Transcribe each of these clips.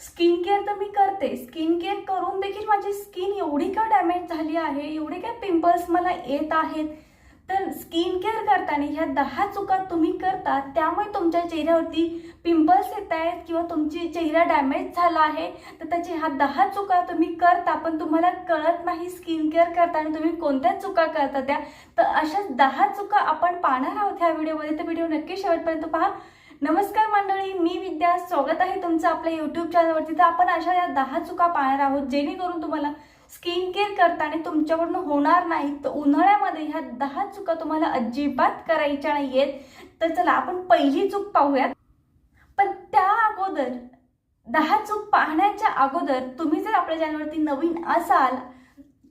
Skin care तर मी करते. Skin care करून देखील माझी स्किन एवढी का डॅमेज झाली आहे? एवढे काय पिंपल्स मला येत आहेत? तर स्किन केअर करताना ह्या दहा चुका तुम्ही करता त्यामुळे तुमच्या चेहऱ्यावरती पिंपल्स येत आहेत किंवा तुमची चेहरा डॅमेज झाला आहे. तर त्याची ह्या दहा चुका तुम्ही करता पण तुम्हाला कळत नाही स्किन केअर करताना तुम्ही कोणत्या चुका करता त्या. तर अशा दहा चुका आपण पाहणार आहोत ह्या व्हिडिओमध्ये तर व्हिडिओ नक्की शेवटपर्यंत पहा. नमस्कार मंडळी मी विद्या. स्वागत आहे तुमचं आपल्या युट्यूब चॅनलवरती तर आपण अशा या दहा चुका पाहणार आहोत जेणेकरून तुम्हाला स्किन केअर करताना तुमच्याकडून होणार नाही. तर उन्हाळ्यामध्ये ह्या दहा चुका तुम्हाला अजिबात करायच्या नाही आहेत तर चला आपण पहिली चूक पाहूयात. पण त्या अगोदर दहा चूक पाहण्याच्या अगोदर तुम्ही जर आपल्या चॅनलवरती नवीन असाल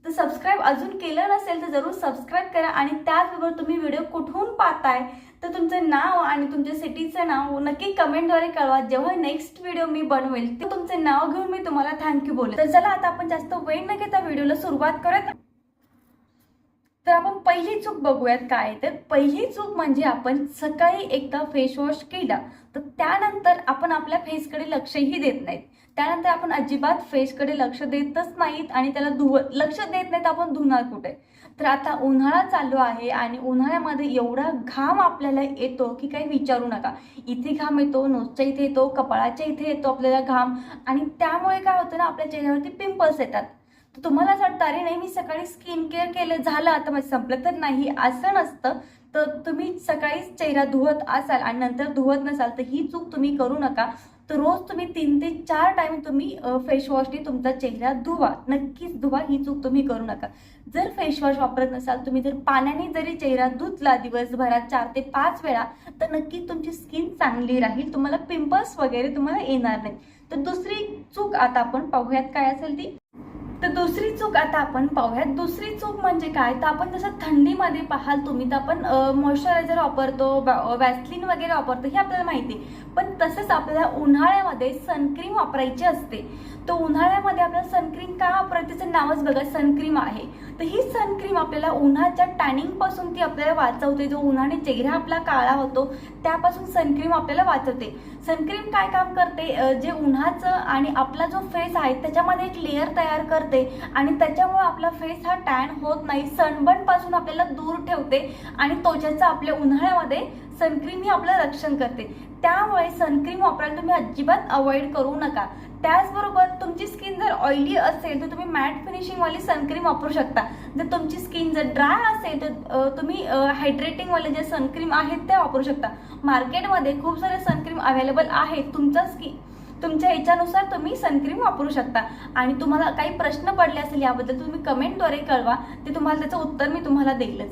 तर सबस्क्राईब अजून केलं नसेल तर जरूर सबस्क्राईब करा आणि त्याचबरोबर तुम्ही व्हिडिओ कुठून पाहताय तर तुमचं नाव आणि तुमच्या सिटीचं नाव नक्की कमेंटद्वारे कळवा. जेव्हा नेक्स्ट व्हिडिओ मी बनवेल ते तुमचे नाव घेऊन मी तुम्हाला थँक्यू बोलेल. तर चला आता आपण जास्त वेळ न घेता व्हिडिओला सुरुवात करूयात तर आपण पहिली चूक बघूयात काय? तर पहिली चूक म्हणजे आपण सकाळी एकदा फेस वॉश केला तर त्यानंतर आपण आपल्या फेसकडे लक्षही देत नाहीत. त्यानंतर आपण अजिबात फेसकडे लक्ष देतच नाहीत आणि त्याला धुव लक्ष देत नाहीत आपण धुणार कुठे? तर आता उन्हाळा चालू आहे आणि उन्हाळ्यामध्ये एवढा घाम आपल्याला येतो की काही विचारू नका. इथे घाम येतो नोजच्या इथे येतो कपाळाच्या इथे येतो आपल्याला घाम आणि त्यामुळे काय होतं ना आपल्या चेहऱ्यावरती पिंपल्स येतात. तर तुम्हाला असं वाटतं अरे नाही मी सकाळी स्किन केअर केलं झालं आता माझं संपलं तर नाही. असं नसतं. तर तुम्ही सकाळीच चेहरा धुवत असाल आणि नंतर धुवत नसाल तर ही चूक तुम्ही करू नका. तर रोज तुम्ही तीन ते चार टाइम तुम्ही फेशवॉशने तुमचा चेहरा धुवा. नक्कीच धुवा ही चूक तुम्ही करू नका. जर फेशवॉश वापरत नसाल तुम्ही जर पाण्याने जरी चेहरा धुतला दिवसभरात चार ते पाच वेळा तर नक्कीच तुमची स्किन चांगली राहील. तुम्हाला पिंपल्स वगैरे तुम्हाला येणार नाही तर दुसरी चूक आता आपण पाहूयात काय असेल ती. तर दुसरी चूक आता आपण पाहूयात. दुसरी चूक म्हणजे काय? तर आपण जसं थंडीमध्ये पाहाल तुम्ही तर आपण मॉइश्चरायझर वापरतो वॅसलिन वगैरे वापरतो हे आपल्याला माहिती आहे. पण तसंच आपल्याला उन्हाळ्यामध्ये सनक्रीम वापरायची असते. तर उन्हाळ्यामध्ये आपल्याला सनक्रीम का नावच बघा सनक्रीम आहे. तर ही सनक्रीम आपल्याला उन्हाच्या टॅनिंगपासून ती आपल्याला वाचवते. जो उन्हाने चेहरा आपला काळा होतो त्यापासून सनक्रीम आपल्याला वाचवते. सनक्रीम काय काम करते? जे उन्हाचं आणि आपला जो फेस आहे त्याच्यामध्ये एक लेअर तयार करते. आणि त्याच्यामुळे आपला फेस हा टॅन होत नाही. सनबर्नपासून आपल्याला दूर ठेवते. आणि त्वचेचं आपल्या उन्हाळ्यामध्ये सनक्रीम ही आपलं रक्षण करते. त्यामुळे सनक्रीम वापरायला तुम्ही अजिबात अवॉइड करू नका. त्याचबरोबर तुमची स्किन जर ऑइली असेल तर तुम्ही मॅट फिनिशिंगवाली सनक्रीम वापरू शकता. जर तुमची स्किन जर ड्राय असेल तर तुम्ही हायड्रेटिंगवाले जे सनक्रीम आहेत ते वापरू शकता. मार्केटमध्ये खूप सारे सनक्रीम अवेलेबल आहेत. तुमचा स्किन तुमच्या ह्याच्यानुसार तुम्ही सनक्रीम वापरू शकता. आणि तुम्हाला काही प्रश्न पडले असेल याबद्दल तुम्ही कमेंटद्वारे कळवा. ते तुम्हाला त्याचं उत्तर मी तुम्हाला देईलच.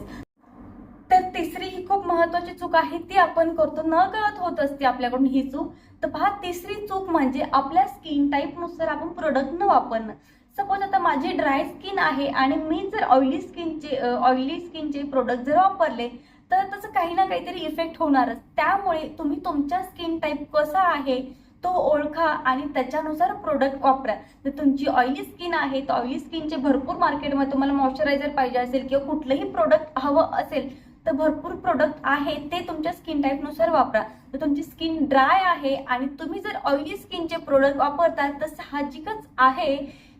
तर तिसरी ही खूप महत्वाची चूक आहे ती आपण करतो. न कळत होत असते आपल्याकडून ही चूक. तर पहा तिसरी चूक म्हणजे आपल्या स्किन टाईपनुसार आपण प्रोडक्ट न वापरणं. सपोज आता माझी ड्राय स्किन आहे आणि मी जर ऑइली स्किनचे ऑइली स्किनचे प्रोडक्ट जर वापरले तर त्याचं काही ना काहीतरी इफेक्ट होणारच. त्यामुळे तुम्ही तुमच्या स्किन टाईप कसा आहे तो ओळखा आणि त्याच्यानुसार प्रोडक्ट वापरा. जर तुमची ऑइली स्किन आहे तर ऑइली स्किनचे भरपूर मार्केटमध्ये तुम्हाला मॉइश्चरायझर पाहिजे असेल किंवा कुठलंही प्रोडक्ट हवं असेल तर भरपूर प्रोडक्ट आहे ते तुमच्या स्किन टाईपनुसार वापरा. तर तुमची स्किन ड्राय आहे आणि तुम्ही जर ऑइली स्किनचे प्रोडक्ट वापरता तर साहजिकच आहे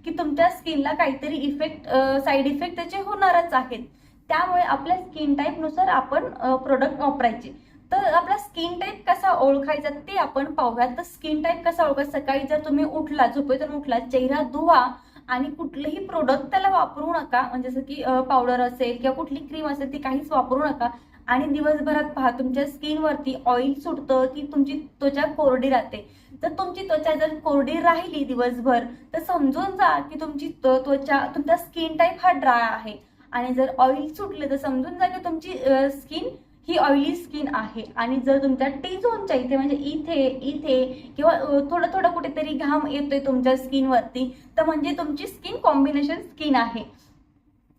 की तुमच्या स्किनला काहीतरी इफेक्ट साईड इफेक्ट त्याचे होणारच आहेत. त्यामुळे आपल्या स्किन टाईपनुसार आपण प्रोडक्ट वापरायचे. तर आपला स्किन टाईप कसा ओळखायचा ते आपण पाहूयात. तर स्किन टाईप कसा ओळखायचा? सकाळी जर तुम्ही उठला झोपेतून उठला चेहरा धुवा आणि कुठलंही प्रोडक्ट त्याला वापरू नका. म्हणजे जसं की पावडर असेल किंवा कुठली क्रीम असेल ती काहीच वापरू नका. आणि दिवसभरात पहा तुमच्या स्किनवरती ऑइल सुटतं की तुमची त्वचा कोरडी राहते. जर तुमची त्वचा जर कोरडी राहिली दिवसभर तर समजून जा की तुमची त्वचा तुमचा स्किन टाईप हा ड्राय आहे. आणि जर ऑइल सुटले तर समजून जा की तुमची स्किन ही ऑइली स्किन आहे. आणि जर तुमच्या टी झोनच्या इथे म्हणजे इथे इथे किंवा थोडं थोडं कुठेतरी घाम येतोय तुमच्या स्किनवरती तर म्हणजे तुमची स्किन कॉम्बिनेशन स्किन आहे.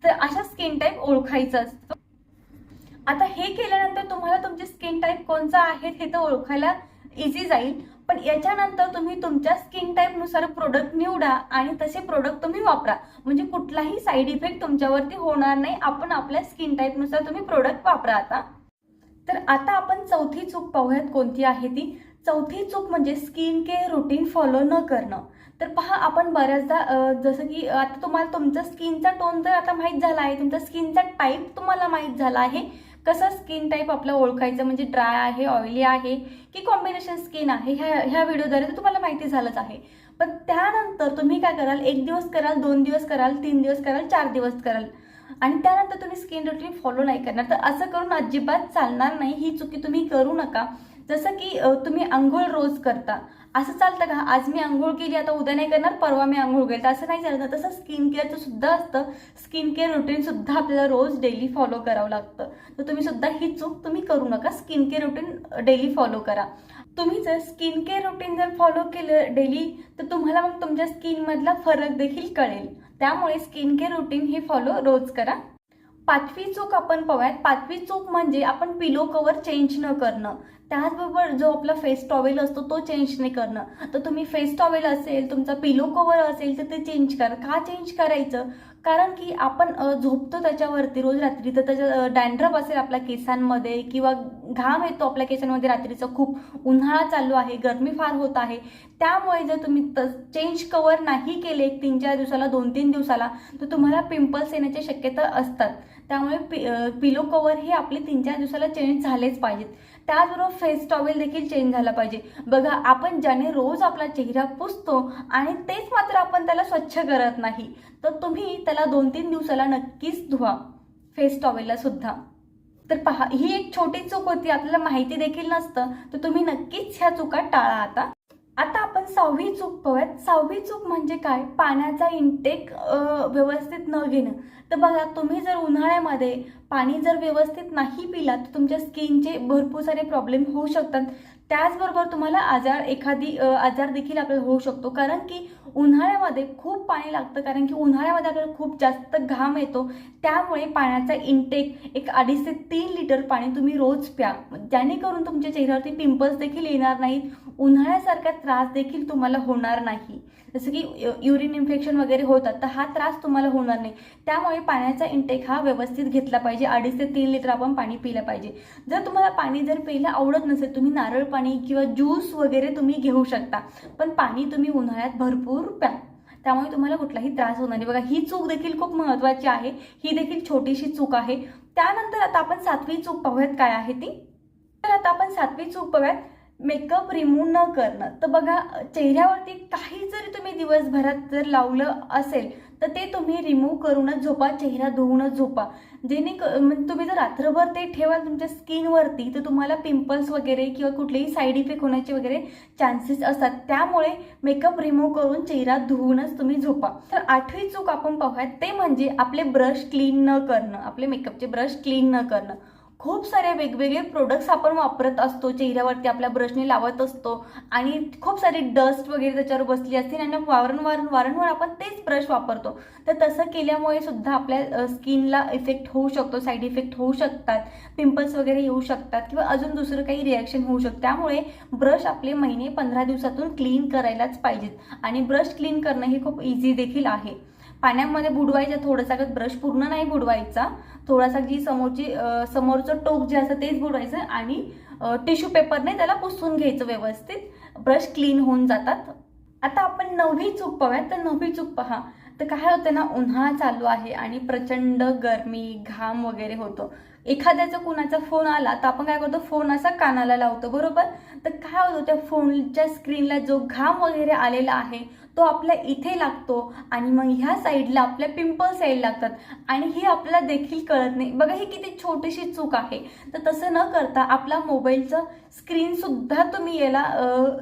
तर अशा स्किन टाईप ओळखायचं असतं. आता हे केल्यानंतर तुम्हाला तुमची स्किन टाईप कोणचा आहे हे तर ओळखायला इझी जाईल. पण याच्यानंतर तुम्ही तुमच्या स्किन टाईपनुसार प्रोडक्ट निवडा आणि तसे प्रोडक्ट तुम्ही वापरा. म्हणजे कुठलाही साईड इफेक्ट तुमच्यावरती होणार नाही. आपण आपल्या स्किन टाईपनुसार तुम्ही प्रोडक्ट वापरा आता. तर आता आपण चौथी चूक पाहूयात कोणती आहे ती. चौथी चूक म्हणजे स्किन केअर रुटीन फॉलो न करणं. तर पहा आपण बऱ्याचदा जसं की आता तुम्हाला तुमचा स्किनचा टोन जर आता माहीत झाला आहे तुमचा स्किनचा टाईप तुम्हाला माहीत झाला आहे कसं स्किन टाईप आपलं ओळखायचं म्हणजे ड्राय आहे ऑइली आहे की कॉम्बिनेशन स्किन आहे ह्या ह्या व्हिडिओद्वारे तर तुम्हाला माहिती झालंच आहे. पण त्यानंतर तुम्ही काय कराल एक दिवस कराल दोन दिवस कराल तीन दिवस कराल चार दिवस कराल. आणि त्यानंतर तुम्ही स्किन रुटीन फॉलो नाही करणार. तर असं करून अजिबात चालणार नाही. ही चुकी तुम्ही करू नका. जसं की तुम्ही आंघोळ रोज करता. असं चालतं का? आज मी आंघोळ केली आता उद्या नाही करणार परवा मी आंघोळ केली. तर असं नाही चालतं तसं स्किन केअरचं सुद्धा असतं. स्किन केअर रुटीनसुद्धा आपल्याला रोज डेली फॉलो करावं लागतं. तर तुम्ही सुद्धा ही चूक तुम्ही करू नका. Skin care routine daily follow करा. तुम्ही जर स्किन केअर रुटीन जर फॉलो केलं डेली तर तुम्हाला मग तुमच्या स्किनमधला फरक देखील कळेल. त्यामुळे स्किन केअर रुटीन हे फॉलो रोज करा. पाचवी चूक आपण पाहूयात. पाचवी चूक म्हणजे आपण पिलो कवर चेंज न करणं. त्याचबरोबर जो आपला फेस टॉवेल असतो तो चेंज नाही करणं. तर तुम्ही फेस टॉवेल असेल तुमचा पिलो कवर असेल तर ते चेंज करा. का चेंज करायचं? कारण की आपण झोपतो त्याच्यावरती रोज रात्री तर त्याच्या डॅन्ड्रप असेल आपल्या केसांमध्ये किंवा घाम येतो आपल्या केसांमध्ये रात्रीचा खूप उन्हाळा चालू आहे गरमी फार होत आहे. त्यामुळे जर तुम्ही त चेंज कवर नाही केले तीन चार दिवसाला दोन तीन दिवसाला तर तुम्हाला पिंपल्स येण्याची शक्यता असतात. त्यामुळे पि पिलो कवर हे आपले तीन चार दिवसाला चेंज झालेच पाहिजेत. त्याचबरोबर फेस टॉवेल देखील चेंज झाला पाहिजे. बघा आपण ज्याने रोज आपला चेहरा पुसतो आणि तेच मात्र आपण त्याला स्वच्छ करत नाही तर तुम्ही त्याला दोन तीन दिवसाला नक्कीच धुवा फेस टॉवेलला सुद्धा. तर पहा ही एक छोटी चूक होती आपल्याला माहिती देखील नसतं तर तुम्ही नक्कीच ह्या चुका टाळा आता. आता आपण सहावी चूक पाहूयात. सहावी चूक म्हणजे काय? पाण्याचा इंटेक व्यवस्थित न घेणं. तर बघा तुम्ही जर उन्हाळ्यामध्ये पाणी जर व्यवस्थित नाही पिलात तर तुमच्या स्किनचे भरपूर सारे प्रॉब्लेम होऊ शकतात. त्याचबरोबर तुम्हाला आजार एखादी आजार देखील आपल्याला होऊ शकतो. कारण की उन्हाळ्यामध्ये खूप पाणी लागतं. कारण की उन्हाळ्यामध्ये आपल्याला खूप जास्त घाम येतो. त्यामुळे पाण्याचा इंटेक एक अडीच ते तीन लिटर पाणी तुम्ही रोज प्या. जेणेकरून तुमच्या चेहऱ्यावरती पिंपल्स देखील येणार नाहीत. उन्हाळ्यासारखा त्रास देखील तुम्हाला होणार नाही. जसं की युरिन इन्फेक्शन वगैरे होतात तर हा त्रास तुम्हाला होणार नाही. त्यामुळे पाण्याचा इंटेक हा व्यवस्थित घेतला पाहिजे. अडीच ते तीन लिटर आपण पाणी पिलं पाहिजे. जर तुम्हाला पाणी जर प्यायला आवडत नसेल तुम्ही नारळ पाणी किंवा ज्यूस वगैरे तुम्ही घेऊ शकता. पण पाणी तुम्ही उन्हाळ्यात भरपूर प्या. त्यामुळे तुम्हाला कुठलाही त्रास होणार नाही. बघा ही चूक देखील खूप महत्त्वाची आहे. ही देखील छोटीशी चूक आहे. त्यानंतर आता आपण सातवी चूक पाहूयात काय आहे ती. तर आता आपण सातवी चूक पाहूयात. मेकअप रिमूव्ह न करणं. तर बघा चेहऱ्यावरती काही जरी तुम्ही दिवसभरात जर लावलं असेल तर ते तुम्ही रिमूव्ह करूनच झोपा चेहरा धुवूनच झोपा. जेणे म्हणजे तुम्ही जर रात्रभर ते ठेवाल तुमच्या स्किनवरती तर तुम्हाला पिंपल्स वगैरे किंवा कुठलेही साईड इफेक्ट होण्याचे वगैरे चान्सेस असतात. त्यामुळे मेकअप रिमूव्ह करून चेहरा धुवूनच तुम्ही झोपा. तर आठवी चूक आपण पाहूयात ते म्हणजे आपले ब्रश क्लीन न करणं आपले मेकअपचे ब्रश क्लीन न करणं. खूप सारे वेगवेगळे प्रोडक्ट्स आपण वापरत असतो. चेहऱ्यावरती आपल्या ब्रशने लावत असतो. आणि खूप सारी डस्ट वगैरे त्याच्यावर बसली असते. आणि वारंवार वारंवार आपण तेच ब्रश वापरतो. तर तसं केल्यामुळे सुद्धा आपल्या स्किनला इफेक्ट होऊ शकतो साईड इफेक्ट होऊ शकतात पिंपल्स वगैरे येऊ शकतात किंवा अजून दुसरं काही रिॲक्शन होऊ शकतं. त्यामुळे ब्रश आपले महिने पंधरा दिवसातून क्लीन करायलाच पाहिजेत. आणि ब्रश क्लीन करणं हे खूप इझी देखील आहे. पाण्यामध्ये बुडवायच्या थोडासा ब्रश पूर्ण नाही बुडवायचा. थोडासा जी समोरची समोरचं टोक जे असतं तेच बुडवायचं आणि टिश्यू पेपरने त्याला पुसून घ्यायचं व्यवस्थित. ब्रश क्लीन होऊन जातात. आता आपण नववी चूक पाहूया तर नववी चूक पहा. तर काय होतं ना उन्हाळा चालू आहे आणि प्रचंड गरमी घाम वगैरे होतो. एखाद्याचा कुणाचा फोन आला तर आपण काय करतो फोन असा कानाला लावतो बरोबर? तर काय होतं त्या फोनच्या स्क्रीनला जो घाम वगैरे आलेला आहे तो आपल्या इथे लागतो आणि मग ह्या साईडला आपल्या पिंपल्स यायला लागतात. आणि ही आपल्याला देखील कळत नाही. बघा ही किती छोटीशी चूक आहे. तर तसं न करता आपला मोबाईलचं स्क्रीनसुद्धा तुम्ही याला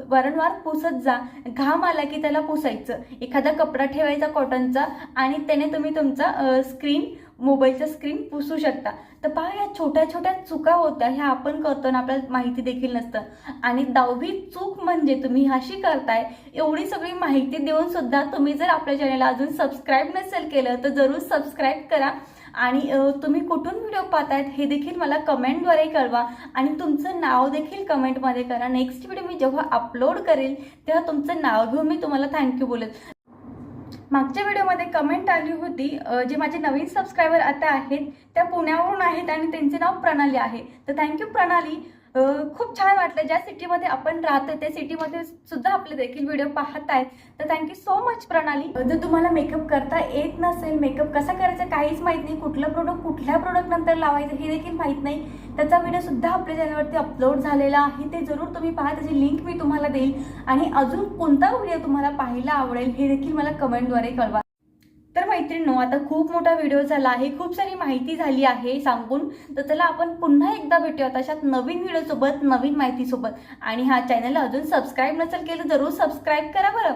वारंवार पुसत जा. घाम आला की त्याला पुसायचं. एखादा कपडा ठेवायचा कॉटनचा आणि त्याने तुम्ही तुमचा स्क्रीन मोबाईलचं स्क्रीन पुसू शकता. तर पहा या छोट्या छोट्या चुका होत्या ह्या आपण करतो आणि आपल्याला माहिती देखील नसतं. आणि दहावी चूक म्हणजे तुम्ही अशी करताय एवढी सगळी माहिती देऊन सुद्धा तुम्ही जर आपल्या चॅनलला अजून सबस्क्राईब नसेल केलं तर जरूर सबस्क्राईब करा. आणि तुम्ही कुठून व्हिडिओ पाहतायत हे देखील मला कमेंटद्वारे कळवा. आणि तुमचं नाव देखील कमेंटमध्ये करा. नेक्स्ट व्हिडिओ मी जेव्हा अपलोड करेल तेव्हा तुमचं नाव घेऊन मी तुम्हाला थँक्यू बोलेल. मागच्या व्हिडिओमध्ये कमेंट आली होती जे माझे नवीन सबस्क्रायबर आता आहेत त्या पुण्यावरून आहेत आणि त्यांचे नाव प्रणाली आहे. तर थँक्यू प्रणाली. खूप छान वाटलं. ज्या सिटीमध्ये आपण राहतो त्या सिटीमध्ये सुद्धा आपले देखील व्हिडिओ पाहत आहेत तर थँक्यू सो मच प्रणाली. जर तुम्हाला मेकअप करता येत नसेल मेकअप कसा करायचा काहीच माहीत नाही. कुठलं प्रोडक्ट कुठल्या प्रोडक्ट नंतर लावायचं हे देखील माहीत नाही. त्याचा व्हिडिओ सुद्धा आपल्या चॅनलवरती अपलोड झालेला आहे. ते जरूर तुम्ही पहा. त्याची लिंक मी तुम्हाला देईल. आणि अजून कोणता व्हिडिओ तुम्हाला पाहायला आवडेल हे देखील मला कमेंटद्वारे कळवा. मैत्रिणींनो आता खूप मोठा व्हिडिओ झाला आहे. खूप सारी माहिती झाली आहे सांगून. तर चला आपण पुन्हा एकदा भेटूया तशात नवीन व्हिडिओसोबत नवीन माहितीसोबत. आणि हा चॅनल अजून सबस्क्राईब नसेल केलं जरूर सबस्क्राईब करा बरं.